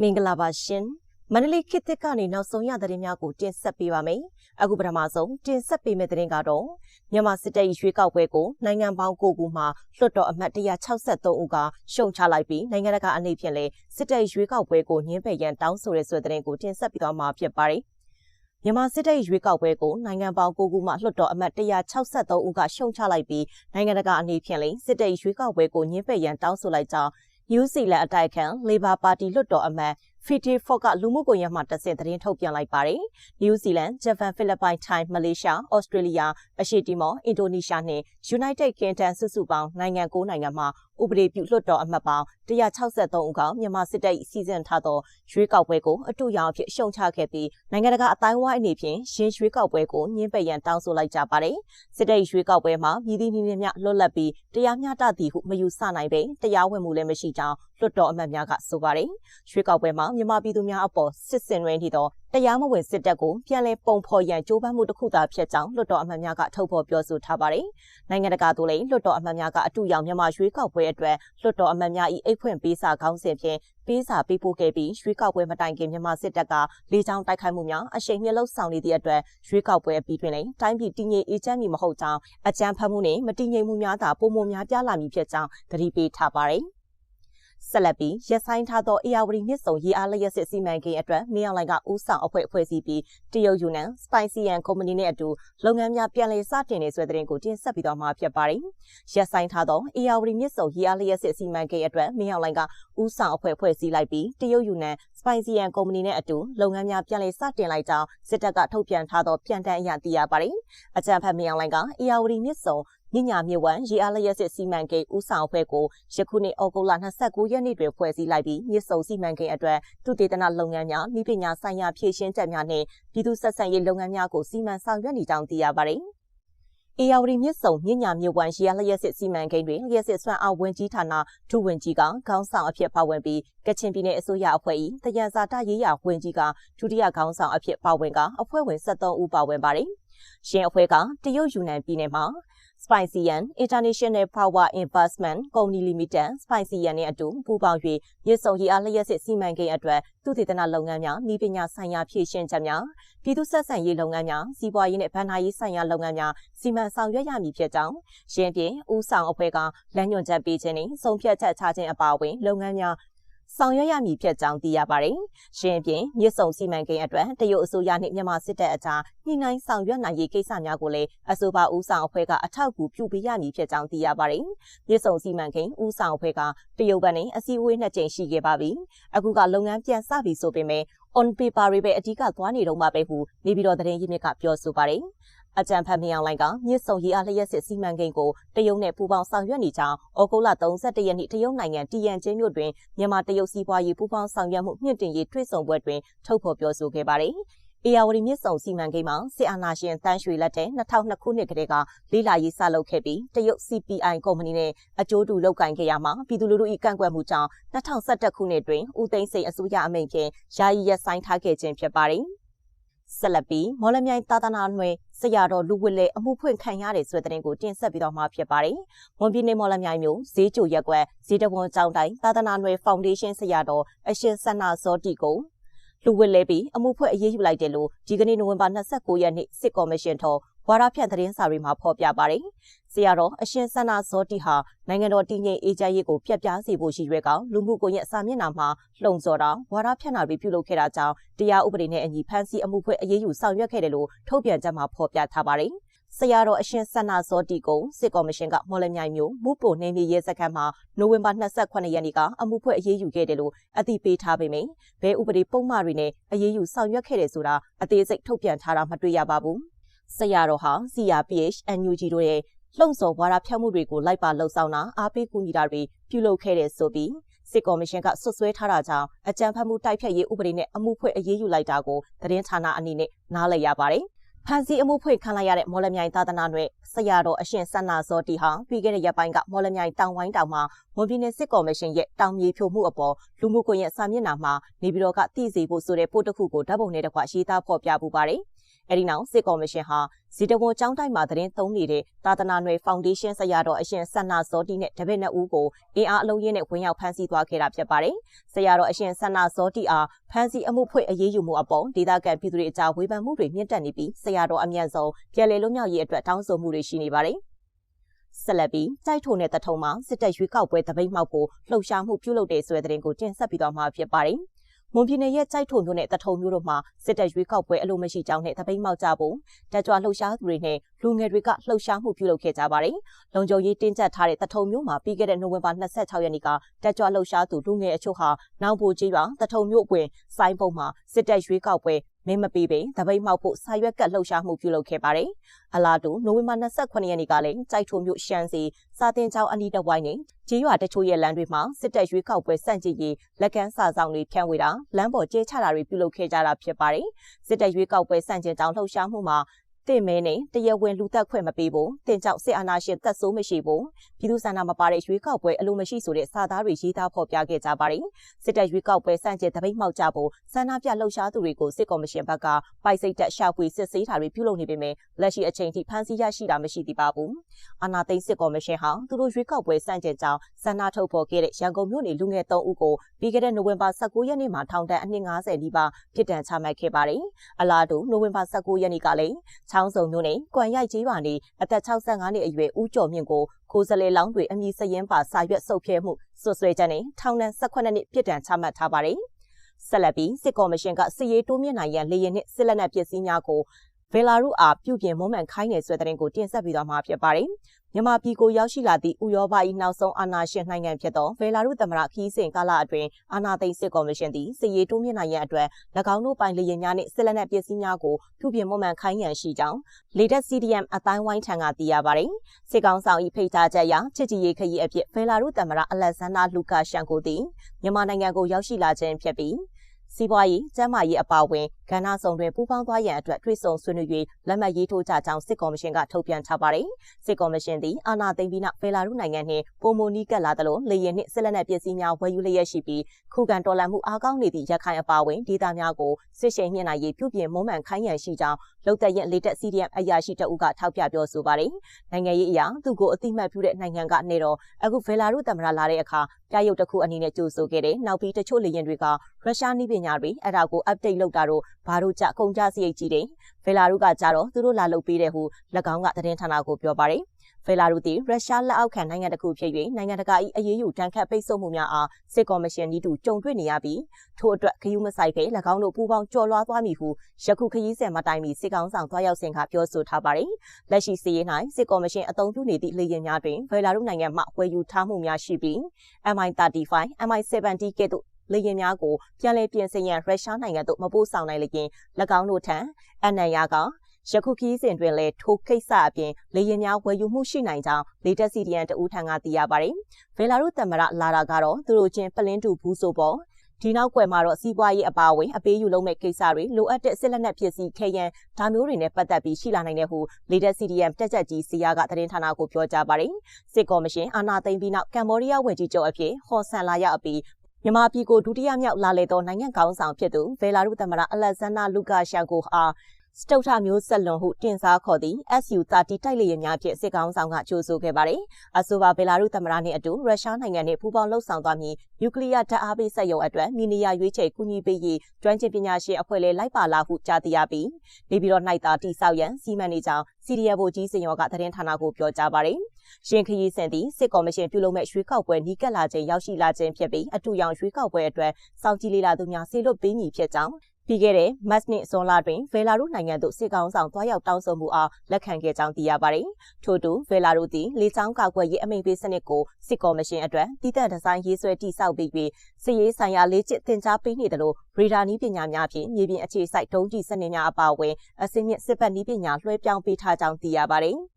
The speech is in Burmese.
မင်္ဂလာပါရှင်မန္တလေးခေတ်သစ်ကနေနောက်ဆုံးရသတင်းများကိုတင်ဆက်ပေးပါမယ်အခုပထမဆုံးတင်ဆက်ပေးမယ့်သတင်းကတော့မြန်မာစစ်တပ်ရွေးကောက်ပွဲကိုနိုင်ငံပေါင်း9ခုမှလွှတ်တော်အမတ်163ဦးကရှုံချလိုက်ပြီးနိုင်ငံတကာအနေဖြင့်လည်းစစ်တပ်ရွေးကောက်ပွဲကိုညှင်းပယ်ရန်တောင်းဆိုတဲ့ဆိုတဲ့သတင်းကိုတင်ဆက်ပေးသွားမှာဖြစ်ပါတယ် မြန်မာစစ်တပ်ရွေးကောက်ပွဲကိုနိုင်ငံပေါင်း9ခုမှလွှတ်တော်အမတ်163ဦးကရှုံချလိုက်ပြီးနိုင်ငံတကာအနေဖြင့်လည်းစစ်တပ်ရွေးကောက်ပွဲကိုညှင်းပယ်ရန်တောင်းဆိုလိုက်ကြောင်းနယူးဇီလန်အတိုက်ခံ Labor Party လွှတ်တော်အမတ်ဖီတီဖော့ကလူမှုကွန်ရက်မှာတက်ဆင်သတင်းထုတ်ပြန်လိုက်ပါတယ်။နယူးဇီလန်၊ဂျပန်၊ဖိလစ်ပိုင်၊ထိုင်း၊မလေးရှား၊ဩစတြေးလျ၊အရှေ့တီမော်၊အင်ဒိုနီးရှားနဲ့ United Kingdom စုစုပေါင်းနိုင်ငံ၉နိုင်ငံမှာဥပဒေပြုလွှတ်တော်အမတ်ပေါင်း163ဦးကမြန်မာစစ်တပ်စီစဉ်ထားသောရွေးကောက်ပွဲကိုအတူရောင်အဖြစ်ရှုံချခဲ့ပြီးနိုင်ငံတကာအတိုင်းဝိုင်းအနေဖြင့်ရင်းရွေးကောက်ပွဲကိုညှင်းပယ်ရန်တောင်းဆိုလိုက်ကြပါတယ်။စစ်တပ်ရွေးကောက်ပွဲမှာမြည်သည့်နည်းများလွတ်လပ်ပြီးတရားမျှတသည်ဟုမယူဆနိုင်ပေတရားဝင်မှုလည်းမရှိကြောင်းလွှတ်တော်အမတ်များကဆိုပါတယ်။ရွေးကောက်ပွဲမှာမြန်မာပြည်သူများအပေါ်စစ်စင်ရင်းထီသောတရားမဝင်စစ်တပ်ကိုပြန်လည်ပုံဖော်ရန်ကြိုးပမ်းမှုတစ်ခုသာဖြစ်ကြောင်းလွှတ်တော်အမတ်များကထုတ်ဖော်ပြောဆိုထားပါတယ်။နိုင်ငံတကာသို့လည်းလွှတ်တော်အမတ်များကအတူရောင်မြန်မာရွေးကောက်ပွဲအတွက်လွှတ်တော်အမတ်များ၏အိတ်ဖွင့်ပေးစာခေါင်းစဉ်ဖြင့်ပေးစာပေးပို့ခဲ့ပြီးရွေးကောက်ပွဲမတိုင်ခင်မြန်မာစစ်တပ်ကလေကြောင်းတိုက်ခိုက်မှုများအရှိန်မြင့်လှဆောင်နေသည့်အတွက်ရွေးကောက်ပွဲပြီးတွင်လည်းတိုင်းပြည်တည်ငြိမ်အေးချမ်းမည်မဟုတ်ကြောင်းအကြမ်းဖက်မှုနှင့်မတည်ငြိမ်မှုများသာပုံမှန်များပြလာမည်ဖြစ်ကြောင်းသတိပေးထားပါတယ်။ ဆက်လက်ပြီးရက်ဆိုင်ထားသောအေယာဝတီမြစ်ဆုံရေအားလျက်စစ်စီမံကိန်းအတွက်မင်းအောင်လှိုင်ကဦးဆောင်အဖွဲ့အဖွဲ့အစည်းပြီးတရုတ်ယူနန် Spicy and Company နဲ့အတူလုပ်ငန်းများပြန်လည်စတင်နေဆွဲတဲ့တင်ကိုတင်ဆက်ပြီးတော့မှာဖြစ်ပါတယ်။ရက်ဆိုင်ထားသောအေယာဝတီမြစ်ဆုံရေအားလျက်စစ်စီမံကိန်းအတွက်မင်းအောင်လှိုင်ကဦးဆောင်အဖွဲ့အဖွဲ့အစည်းလိုက်ပြီးတရုတ်ယူနန် Spicy and Company နဲ့အတူလုပ်ငန်းများပြန်လည်စတင်လိုက်ကြောင်းစစ်တပ်ကထုတ်ပြန်ထားသောပြန်တမ်းအရသိရပါတယ်။အကြံဖတ်မင်းအောင်လှိုင်ကအေယာဝတီမြစ်ဆုံမြညာမြဝံရေအားလျက်စစ်စီမံကိန်းဦးဆောင်အဖွဲ့ကိုယခုနှစ်ဩဂုတ်လ29ရက်နေ့တွင်ဖွဲ့စည်းလိုက်ပြီးမြစ်ဆုံစီမံကိန်းအတွက်သူတေသနလုပ်ငန်းများမိပညာဆိုင်ရာဖြည့်ရှင်းချက်များနှင့်ပြည်သူဆက်ဆံရေးလုပ်ငန်းများကိုစီမံဆောင်ရွက်နေကြောင်းသိရပါတယ်။အေယာဝတီမြစ်ဆုံမြညာမြဝံရေအားလျက်စစ်စီမံကိန်းတွင်လျက်စစ်စွမ်းအားဝန်ကြီးဌာနဒုဝန်ကြီးကခေါင်းဆောင်အဖြစ်ပါဝင်ပြီးကချင်ပြည်နယ်အစိုးရအဖွဲ့၏တယံဇာတရေးရာဝန်ကြီးကဒုတိယခေါင်းဆောင်အဖြစ်ပါဝင်ကအဖွဲ့ဝင်73ဦးပါဝင်ပါတယ်။ရှင်အဖွဲ့ကတရုတ်ယူနန်ပြည်နယ်မှာ Spician International Power Investment Company Limited Spician နဲ့အတူပူးပေါင်း၍ရစ်စုံရီအားလျက်စစ်စီမံကိန်းအတွက်သူတေသနလုပ်ငန်းများဤပညာဆိုင်ရာဖြည့်ရှင်းချက်များပြည်သူ့ဆက်ဆံရေးလုပ်ငန်းများစီးပွားရေးနဲ့ဗဏ္ဍာရေးဆိုင်ရာလုပ်ငန်းများစီမံဆောင်ရွက်ရမည်ဖြစ်ကြောင်းရှင်းပြဦးဆောင်အဖွဲ့ကလမ်းညွှန်ချက်ပေးခြင်းနဲ့ဆုံးဖြတ်ချက်ချခြင်းအပါအဝင်လုပ်ငန်းများ ဆောင်ရွက်ရမည်ဖြစ်ကြောင်းသိရပါတယ်။ရှင်ပြင်မြစ်ဆုံစီမံကိန်းအတွက်တရုတ်အစိုးရနှင့်မြန်မာစစ်တပ်အကြားညှိနှိုင်းဆောင်ရွက်နိုင်ရေးကိစ္စများကိုလည်းအဆိုပါဦးဆောင်အဖွဲ့ကအထောက်အကူပြုပေးရမည်ဖြစ်ကြောင်းသိရပါတယ်။မြစ်ဆုံစီမံကိန်းဦးဆောင်အဖွဲ့ကတရုတ်ဘက်နဲ့အစည်းအဝေးနှစ်ကြိမ်ရှိခဲ့ပါပြီ။အခုကလုပ်ငန်းပြန်စပြီဆိုပေမဲ့ on paper တွေပဲအဓိကသွားနေတော့မှပဲဟုနေပြည်တော်သတင်းရင်းမြစ်ကပြောဆိုပါတယ်။ အကြံဖတ်မြောင်လိုင်ကမြစ်ဆုံရေအားလျက်စစ်စီမံကိန်းကိုတရုတ်နဲ့ပူးပေါင်းဆောင်ရွက်နေကြောင်းဩဂုတ်လ31ရက်နေ့တရုတ်နိုင်ငံတီယန်ကျင်းမြို့တွင်မြန်မာတရုတ်စီးပွားရေးပူးပေါင်းဆောင်ရွက်မှုမြင့်တင်ရေးတွေ့ဆုံပွဲတွင်ထုတ်ဖော်ပြောဆိုခဲ့ပါတယ်။အေယာဝတီမြစ်ဆုံစီမံကိန်းမှာစစ်အာဏာရှင်တန်းရွှေလက်ထက်2002ခုနှစ်ကတည်းကလေးလာရေးစလုပ်ခဲ့ပြီးတရုတ် CPI ကုမ္ပဏီနဲ့အကျိုးတူလုပ်ကိုင်ခဲ့ရမှာပြည်သူလူထု၏ကန့်ကွက်မှုကြောင့်2011ခုနှစ်တွင်ဦးသိန်းစိန်အစိုးရအမိန့်ဖြင့်ယာယီရပ်ဆိုင်းထားခဲ့ခြင်းဖြစ်ပါတယ်။ဆက်လက်ပြီးမော်လမြိုင်သာသနာ့နယ် ဆရာတော်လူဝစ်လေအမှုဖွင့်ခံရတဲ့ဆွေတဲ့ကိုတင်ဆက်ပြီးတော့မှာဖြစ်ပါတယ်။မွန်ပြည်နယ်မော်လမြိုင်မြို့ဈေးကြိုရက်ကွက်ဈေးတဝန်ကျောင်းတိုင်းသာသနာ့နယ်ဖောင်ဒေးရှင်းဆရာတော်အရှင်ဆန္နာဇောတိကိုလူဝစ်လဲပြီးအမှုဖွဲ့အရေးယူလိုက်တယ်လို့ဒီကနေ့နိုဝင်ဘာ29ရက်နေ့စစ်ကော်မရှင်ထော ဝါရဖြန့်သတင်းစာတွေမှာဖော်ပြပါတယ်။ဆရာတော်အရှင်ဆန္ဒဇောတိဟာနိုင်ငံတော်တည်ငြိမ်အေးချမ်းရေးကိုပြတ်ပြားစေဖို့ရှိရွယ်ကောင်လူမှုကွန်ရက်စာမျက်နှာမှာလှုံ့ဆော်တာဝါရဖြန့်တာတွေပြုလုပ်ခဲ့တာကြောင့်တရားဥပဒေနဲ့အညီဖမ်းဆီးအမှုဖွဲ့အရေးယူဆောင်ရွက်ခဲ့တယ်လို့ထုတ်ပြန်ချက်မှာဖော်ပြထားပါတယ်။ဆရာတော်အရှင်ဆန္ဒဇောတိကိုစစ်ကော်မရှင်ကမော်လမြိုင်မြို့မူပိုနေမြေရဲစခန်းမှာနိုဝင်ဘာ28ရက်နေ့ကအမှုဖွဲ့အရေးယူခဲ့တယ်လို့အသိပေးထားပေမယ့်ဘဲဥပဒေပုံမှန်တွေနဲ့အရေးယူဆောင်ရွက်ခဲ့တယ်ဆိုတာအသေးစိတ်ထုတ်ပြန်ထားတာမတွေ့ရပါဘူး။ ဆရာတော်ဟာ CRPH NUG တို့ရဲ့လှုံ့ဆော်ဝါဒဖြန့်မှုတွေကိုလိုက်ပါလှုပ်ဆောင်တာအားပေးကူညီတာတွေပြုလုပ်ခဲ့တဲ့ဆိုပြီးစစ်ကော်မရှင်ကဆွဆွဲထားတာကြောင့်အကြံဖတ်မှုတိုက်ဖြတ်ရေးဥပဒေနဲ့အမှုဖွဲ့အရေးယူလိုက်တာကိုသတင်းဌာနအနေနဲ့နားလည်ရပါတယ်။ဖန်စီအမှုဖွင့်ခံလိုက်ရတဲ့မော်လမြိုင်သာသနာ့နယ်ဆရာတော်အရှင်ဆန္နာဇောတီဟာပြီးခဲ့တဲ့ရက်ပိုင်းကမော်လမြိုင်တောင်ဝိုင်းတောင်မှာမွန်ပြည်နယ်စစ်ကော်မရှင်ရဲ့တောင်မြေဖြိုမှုအပေါ်လူမှုကွန်ရက်စာမျက်နှာမှာနေပြည်တော်ကတည်စီဖို့ဆိုတဲ့ပို့တစ်ခုကိုဓာတ်ပုံနဲ့တကွရေးသားဖော်ပြပူပါတယ်။ အဲဒီနောက်စစ်ကော်မရှင်ဟာဇီတဝန်ကျောင်းတိုက်မှာသတင်းသုံးနေတဲ့သာသနာ့နယ်ဖောင်ဒေးရှင်းဆရာတော်အရှင်ဆန္နာစောတိနဲ့တပည့်နှစ်ဦးကိုအင်အားအလုံးရင်းနဲ့ဝင်ရောက်ဖမ်းဆီးသွားခဲ့တာဖြစ်ပါတယ်။ဆရာတော်အရှင်ဆန္နာစောတိအားဖမ်းဆီးအမှုဖွင့်အရေးယူမှုအပေါ်ဒေသခံပြည်သူတွေအကြားဝေဖန်မှုတွေမြင့်တက်နေပြီးဆရာတော်အမြန်ဆုံးပြည်လည်လွတ်မြောက်ရေးအတွက်တောင်းဆိုမှုတွေရှိနေပါတယ်။ဆက်လက်ပြီးကြိုက်ထုံတဲ့တထုံမှာစစ်တပ်ရွေးကောက်ပွဲတပိတ်မှောက်ဖို့လှုပ်ရှားမှုပြုလုပ်တဲ့ဆိုတဲ့သတင်းကိုတင်ဆက်ပြီးတော့မှာဖြစ်ပါတယ်။ မွန်ပြည်နယ်ရဲ့ကြိုက်ထုံမြို့နယ်တထုံမြို့တို့မှာစစ်တပ်ရွေးကောက်ပွဲအလို့မရှိကြောင်းနဲ့တပိတ်မောက်ကြဖို့တက်ကြွလှုပ်ရှားသူတွေနဲ့လူငယ်တွေကလှုပ်ရှားမှုပြုလုပ်ခဲ့ကြပါတယ်။လုံခြုံရေးတင်းကျပ်ထားတဲ့တထုံမြို့မှာပြီးခဲ့တဲ့နိုဝင်ဘာ26ရက်နေ့ကတက်ကြွလှုပ်ရှားသူလူငယ်အချို့ဟာနောက်ပိုကြီးရွာတထုံမြို့အပွင့်စိုင်းပုံမှာစစ်တပ်ရွေးကောက်ပွဲ မင်းမပီးပင်တပိတ်မှောက်ဖို့စာရွက်ကတ်လှုပ်ရှားမှုပြုလုပ်ခဲ့ပါတယ်။အလားတူနိုဝင်ဘာ28ရက်နေ့ကလည်းကြိုက်ထုံမြို့ရှမ်းစီစာတင်ချောင်းအနီးတစ်ဝိုင်းနဲ့ကျေးရွာတချို့ရဲ့လမ်းတွေမှာစစ်တပ်ရွေးကောက်ပွဲစန့်ကျင်ရေးလက်ကမ်းစာဆောင်တွေဖြန့်ဝေတာလမ်းပေါ်ကျဲချတာတွေပြုလုပ်ခဲ့ကြတာဖြစ်ပါတယ်။စစ်တပ်ရွေးကောက်ပွဲစန့်ကျင်ကြောင်းလှုပ်ရှားမှုမှာတင့်မဲနဲ့တရားဝင်လူသက်ခွင့်မပေးဖို့တင်ကြောက်စစ်အာဏာရှင်သက်ဆိုးမရှိဖို့ပြည်သူ့ဆန္ဒမပါတဲ့ရွေးကောက်ပွဲအလိုမရှိဆိုတဲ့စာသားတွေရေးသားဖော်ပြခဲ့ကြပါတယ်စစ်တပ်ရွေးကောက်ပွဲစန့်ကျင်တပိတ်မှောက်ကြဖို့ဆန္ဒပြလှုပ်ရှားသူတွေကိုစစ်ကော်မရှင်ဘက်ကပိုက်စိတ်တက်ရှာဖွေစစ်ဆေးတာတွေပြုလုပ်နေပေမဲ့လက်ရှိအချိန်ထိဖမ်းဆီးရရှိတာမရှိသေးပါဘူးအာဏာသိမ်းစစ်ကော်မရှင်ဟာသူတို့ရွေးကောက်ပွဲစန့်ကျင်ကြောင်းဆန္ဒထုတ်ဖော်ခဲ့တဲ့ရန်ကုန်မြို့နယ်လူငယ်3ဦးကိုပြီးခဲ့တဲ့နိုဝင်ဘာ19ရက်နေ့မှာထောင်ဒဏ်အနှစ်90နီးပါးပြစ်ဒဏ်ချမှတ်ခဲ့ပါတယ်အလားတူနိုဝင်ဘာ19ရက်နေ့ကလည်းချောင်းစုံမြို့နယ်ကွမ်ရိုက်ကြီးပါနေအသက်65နှစ်အရွယ်ဦးကျော်မြင့်ကိုကိုယ်စလဲလောင်းတွေအမည်စရင်ပါစာရွက်စုပ်ဖြဲမှုဆွဆွဲချက်နဲ့ထောင်ဒဏ်18နှစ်ပြစ်ဒဏ်ချမှတ်ထားပါတယ်။ဆက်လက်ပြီးစစ်ကော်မရှင်ကစစ်ရေးတိုးမြင့်နိုင်ရန်လေရင်နှင့်စစ်လက်နက်ပစ္စည်းများကို ဗေလာရုအားပြုပြင်မွမ်းမံခိုင်းနေဆွဲတဲ့တင်ကိုတင်ဆက်ပြီးတော့မှာဖြစ်ပါတယ်။မြန်မာပြည်ကိုရောက်ရှိလာသည့်ဥရောပ၏နောက်ဆုံးအာဏာရှင်နိုင်ငံဖြစ်သောဗေလာရုသမ္မတခီးစဉ်ကာလအတွင်းအာဏာသိမ်းစစ်ကော်မရှင်သည်စစ်ရေးတိုးမြင့်နိုင်ရန်အတွက်၎င်းတို့ပိုင်လေယာဉ်များနှင့်စစ်လက်နက်ပစ္စည်းများကိုပြုပြင်မွမ်းမံခိုင်းရန်ရှိကြောင်းလေတက် CDM အတိုင်းဝိုင်းထံကသိရပါတယ်။စစ်ကောင်ဆောင်၏ဖိတ်ကြားချက်အရချစ်ကြည်ရေးခရီးအဖြစ်ဗေလာရုသမ္မတအလက်ဇန်နာလူကာရှန်ကိုသည်မြန်မာနိုင်ငံကိုရောက်ရှိလာခြင်းဖြစ်ပြီးစီးပွားရေး၊ကျန်းမာရေးအပါအဝင်ကဏ္ဍစုံတွင်ပူးပေါင်းသွားရန်အတွက်တွေ့ဆုံဆွေးနွေး၍လက်မှတ်ရေးထိုးကြကြောင်းစစ်ကော်မရှင်ကထုတ်ပြန်ထားပါတယ်။စစ်ကော်မရှင်သည်အာဏာသိမ်းပြီးနောက်ဘယ်လာရုနိုင်ငံနှင့်ပုံမနီးကပ်လာသလိုလေယာဉ်နှင့်စစ်လက်နက်ပစ္စည်းများဝယ်ယူလျက်ရှိပြီးခုခံတော်လှန်မှုအားကောင်းနေသည့်ရခိုင်အပါအဝင်ဒေသများကိုစစ်ရှိန်မြင့်နိုင်ရေးပြုပြင်မွမ်းမံခိုင်းရန်ရှိကြောင်းလုံသက်ရင်လေတက် CDM အရာရှိတအုပ်ကထောက်ပြပြောဆိုပါတယ်။နိုင်ငံရေးအရာသူကိုအတိမတ်ပြုတဲ့နိုင်ငံကနေတော့အခုဘယ်လာရုသမ္မတလာတဲ့အခါပြရုပ်တစ်ခုအနေနဲ့ကြိုဆိုခဲ့တဲ့နောက်ပြီးတချို့လေယာဉ်တွေကရုရှားနည်းပညာတွေအဲ့ဒါကို update လုပ်တာတော့ ဘာလို့ကြကုန်ကြစရိတ်ကြီးတယ်ဘယ်လာရုကကြတော့သူတို့လာလုပ်ပေးတဲ့ဟု၎င်းကသတင်းဌာနကိုပြောပါတယ်ဖယ်လာရုသည်ရုရှားလက်အောက်ခံနိုင်ငံတစ်ခုဖြစ်၍နိုင်ငံတကာ၏အရေးယူတန်းခတ်ပိတ်ဆို့မှုများအားစစ်ကော်မရှင်ဤသို့ကြုံတွေ့နေရပြီးထို့အတွက်ခယူးမဆိုင်ပဲ၎င်းတို့ပူးပေါင်းကြော်လွှားသွားမည်ဟုယခုခရီးစဉ်မှာတိုင်ပြီးစစ်ကောင်ဆောင်သွားရောက်စဉ်ကပြောဆိုထားပါတယ်။လက်ရှိစီးရေး၌စစ်ကော်မရှင်အုံပြုနေသည့်လေယာဉ်များတွင်ဖယ်လာရုနိုင်ငံမှဝယ်ယူထားမှုများရှိပြီး MI35, MI70 ကဲ့သို့ လေယာဉ်များကိုပြန်လည်ပြင်ဆင်ရန်ရုရှားနိုင်ငံသို့မပို့ဆောင်နိုင်လျင်၎င်းတို့ထံအနံရကယခုခီးစဉ်တွင်လည်းထိုကိစ္စအပြင်လေရင်များဝယ်ယူမှုရှိနိုင်ကြောင်းလေတက်စီဒီယန်တဦးထံကသိရပါတယ်။ဗေလာရုသမ္မတလာတာကတော့သူတို့ချင်းပလင်းတူဘူးဆိုပေါ်ဒီနောက်ကွယ်မှာတော့စီးပွားရေးအပါအဝင်အပေးယူလုံးမဲ့ကိစ္စတွေလိုအပ်တဲ့စစ်လက်နက်ပစ္စည်းခဲယံဒါမျိုးတွေနဲ့ပတ်သက်ပြီးရှိလာနိုင်တဲ့ဟုလေတက် CDM တက်ချက်ကြီးစီယာကသတင်းဌာနကိုပြောကြားပါတယ်စစ်ကော်မရှင်အာဏာသိမ်းပြီးနောက်ကမ်ဘောဒီးယားဝန်ကြီးချုပ်အဖြစ်ဟော်ဆန်လာရောက်ပြီး မြန်မာပြည်ကိုဒုတိယမြောက်လာလေသောနိုင်ငံကောင်းဆောင်ဖြစ်သူဗေလာရုသမ္မတအလက်ဇန်နာလူကာရှန်ကိုအား စတုထမျိုးဆက်လွန်ဟုတင်စားခေါ်သည့် SU-30 တိုက်လေယာဉ်များဖြင့်စစ်ကောင်ဆောင်ကကြိုးဆိုခဲ့ပါတယ်။အဆိုပါဘယ်လာရုသမ္မတနှင့်အတူရုရှားနိုင်ငံနှင့်ပူးပေါင်းလှုပ်ဆောင်သွားမည်နျူကလ িয়ার ဓာတ်အားပေးစက်ရုံအတွက်မီနီယာရွေးချယ်ကူညီပေးရေးကျွမ်းကျင်ပညာရှင်အဖွဲ့လေးလိုက်ပါလာဟုကြားသိရပြီးနေပြည်တော်၌သာတိဆောက်ရန်စီမံနေကြောင်းစီရီယဗိုကြီးစင်ရောကသတင်းဌာနကိုပြောကြားပါတယ်။ရှင်ခရီးစင်သည်စစ်ကော်မရှင်ပြုလုပ်မဲ့ရွေးကောက်ပွဲနီးကပ်လာခြင်းရောက်ရှိလာခြင်းဖြစ်ပြီးအတူရောင်ရွေးကောက်ပွဲအတွက်စောင့်ကြည့်လေ့လာသူများဆေလွတ်ပေးမည်ဖြစ်ကြောင်း ပြီးခဲ့တဲ့မတ်နှစ်ဇွန်လတွင်ဗေလာရုနိုင်ငံသို့စစ်ကောင်ဆောင်တွားရောက်တောင်းဆိုမှုအားလက်ခံခဲ့ကြောင်းသိရပါတယ်။ထို့တူဗေလာရုသည်လေကြောင်းကာကွယ်ရေးအမိန့်ပေးစနစ်ကိုစစ်ကော်မရှင်အတွက်တည်တံ့ဒီဇိုင်းရေးဆွဲတည်ဆောက်ပြီးပြီးစစ်ရေးဆိုင်ရာလေ့ကျင့်သင်ကြားပေးနေတယ်လို့ရေဒါနည်းပညာများဖြင့်မြေပြင်အခြေစိုက်ဒုံးကျည်စနစ်များအပါအဝင်အစင်းမြင့်စစ်ဘက်နည်းပညာလွှဲပြောင်းပေးထားကြောင်းသိရပါတယ်။